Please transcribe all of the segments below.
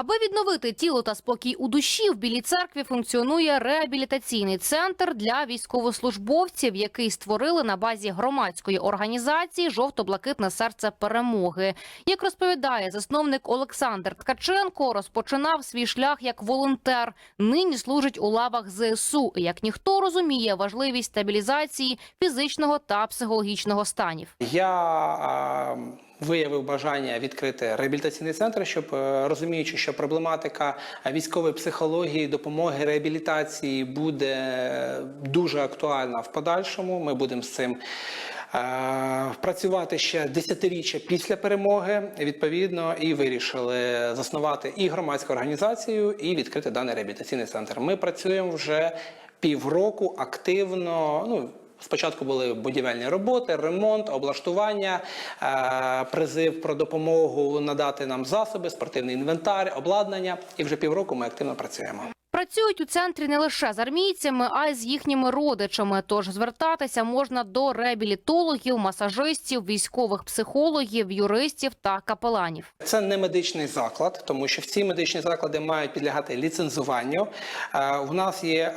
Аби відновити тіло та спокій у душі, в Білій церкві функціонує реабілітаційний центр для військовослужбовців, який створили на базі громадської організації Жовто-блакитне серце перемоги. Як розповідає засновник Олександр Ткаченко, розпочинав свій шлях як волонтер. Нині служить у лавах ЗСУ. і, Як ніхто розуміє важливість стабілізації фізичного та психологічного станів. Я виявив бажання відкрити реабілітаційний центр, щоб е, розуміючи, що проблематика військової психології, допомоги реабілітації буде дуже актуальна в подальшому. Ми будемо з цим. е, Працювати ще десятиріччя після перемоги відповідно і вирішили заснувати і громадську організацію, і відкрити даний реабілітаційний центр. Ми працюємо вже півроку активно. Ну Спочатку були будівельні роботи, ремонт, облаштування, е, призив про допомогу надати нам засоби, спортивний інвентар, обладнання. І вже півроку ми активно працюємо. Працюють у центрі не лише з армійцями, а й з їхніми родичами. Тож звертатися можна до реабілітологів, масажистів, військових психологів, юристів та капеланів. Це не медичний заклад, тому що всі медичні заклади мають підлягати ліцензуванню. Е, У нас є, е,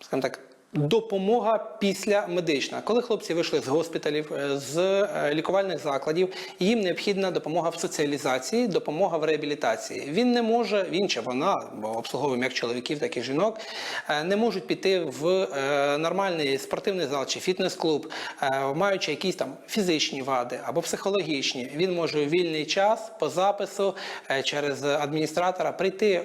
скажімо так. Допомога після медична. Коли хлопці вийшли з госпіталів, е, з е, лікувальних закладів, їм необхідна допомога в соціалізації, допомога в реабілітації. Він не може, він чи вона, бо обслуговуємо як чоловіків, так і жінок, е, не можуть піти в нормальний спортивний зал чи фітнес-клуб, маючи якісь там фізичні вади або психологічні. Він може у вільний час по запису через адміністратора прийти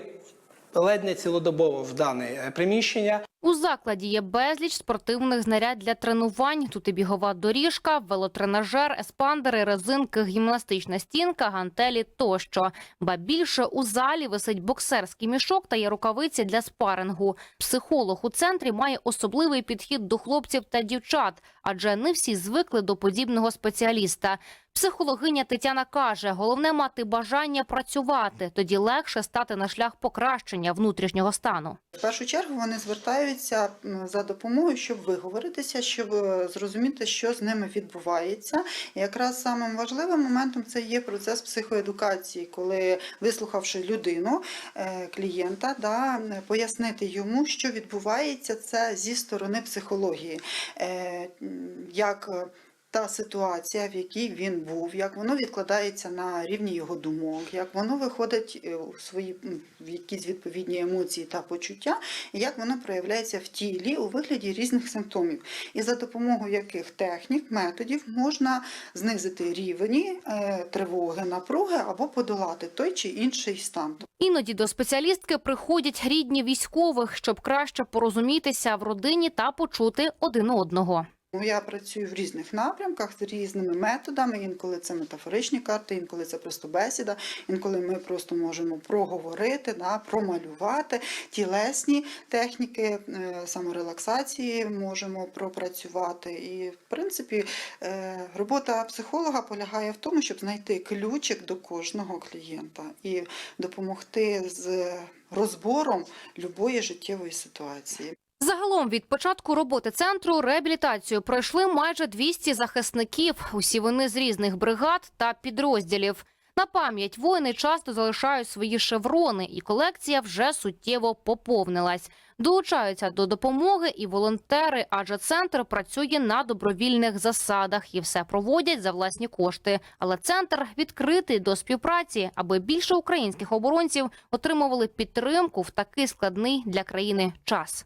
ледь не цілодобово в дане приміщення. У закладі є безліч спортивних знарядь для тренувань. Тут і бігова доріжка, велотренажер, еспандери, резинки, гімнастична стінка, гантелі тощо. Ба більше у залі висить боксерський мішок та є рукавиці для спарингу. Психолог у центрі має особливий підхід до хлопців та дівчат, адже не всі звикли до подібного спеціаліста. Психологиня Тетяна каже, головне мати бажання працювати, тоді легше стати на шлях покращення внутрішнього стану. В першу чергу вони звертаються за допомогою, щоб виговоритися, щоб е, зрозуміти, що з ними відбувається. І якраз самим важливим моментом це є процес психоедукації, коли вислухавши людину, е, клієнта, да, пояснити йому, що відбувається це зі сторони психології. Е, як та ситуація, в якій він був, як воно відкладається на рівні його думок, як воно виходить е, у свої в якісь відповідні емоції та почуття, і як воно проявляється в тілі у вигляді різних симптомів. І за допомогою яких технік, методів можна знизити рівні е, тривоги, напруги або подолати той чи інший стан. Іноді до спеціалістки приходять рідні військових, щоб краще порозумітися в родині та почути один одного. Ну, Я працюю в різних напрямках з різними методами. Інколи це метафоричні карти, інколи це просто бесіда, інколи ми просто можемо проговорити, да, промалювати тілесні техніки е, саморелаксації можемо пропрацювати. І, в принципі, е, робота психолога полягає в тому, щоб знайти ключик до кожного клієнта і допомогти з розбором любої життєвої ситуації. Загалом від початку роботи центру реабілітацію пройшли майже 200 захисників. Усі вони з різних бригад та підрозділів. На пам'ять воїни часто залишають свої шеврони, і колекція вже суттєво поповнилась. Долучаються до допомоги і волонтери, адже центр працює на добровільних засадах і все проводять за власні кошти. Але центр відкритий до співпраці, аби більше українських оборонців отримували підтримку в такий складний для країни час.